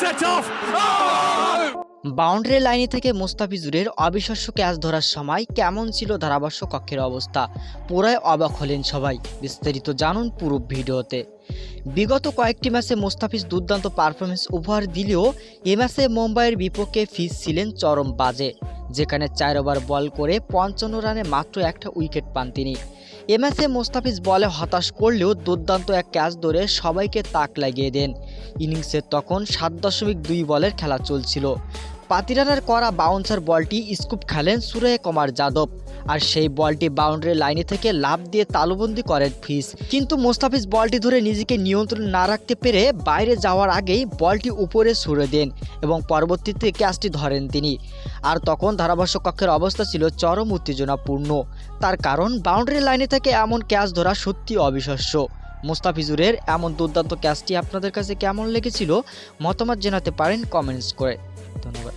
Set off. Oh! Boundary লাইনে থেকে মুস্তাফিজুরের অবিশ্বাস্য ক্যাচ ধরার সময় কেমন ছিল ধারাভাষ্য কক্ষের অবস্থা? পুরায় অবাক হলেন সবাই। বিস্তারিত জানুন পুরো ভিডিওতে। বিগত কয়েকটি ম্যাচে মুস্তাফিজ দুর্দান্ত পারফরমেন্স উপহার দিলেও এ ম্যাচে মুম্বাইয়ের বিপক্ষে ফিজ ছিলেন চরম বাজে। যেখানে চার ওভার বল করে পঞ্চান্ন রানে মাত্র একটা উইকেট পান তিনি। এ ম্যাচে মোস্তাফিজ বলে হতাশ করলেও দুর্দান্ত এক ক্যাচ ধরে সবাইকে তাক লাগিয়ে দেন। ইনিংসে তখন সাত দশমিক দুই বলের খেলা চলছিল। পাতিরানার করা বাউন্সার বলটি স্কুপ খেলেন সুরেয় কুমার যাদব। আর সেই বলটি বাউন্ডারি লাইনে থেকে লাভ দিয়ে তালুবন্দি করেন ফিস। কিন্তু মোস্তাফিজ বলটি ধরে নিজেকে নিয়ন্ত্রণ না রাখতে পেরে বাইরে যাওয়ার আগেই বলটি উপরে ছুড়ে দেন এবং পরবর্তীতে ক্যাচটি ধরেন তিনি। আর তখন ধারাভাষ্য কক্ষের অবস্থা ছিল চরম উত্তেজনাপূর্ণ। তার কারণ বাউন্ডারি লাইনে থেকে এমন ক্যাচ ধরা সত্যি অবিশ্বাস্য। মুস্তাফিজুরের এমন দুর্দান্ত ক্যাচটি আপনাদের কাছে কেমন লেগেছিল? মতামত জানাতে পারেন কমেন্টস করে। ধন্যবাদ।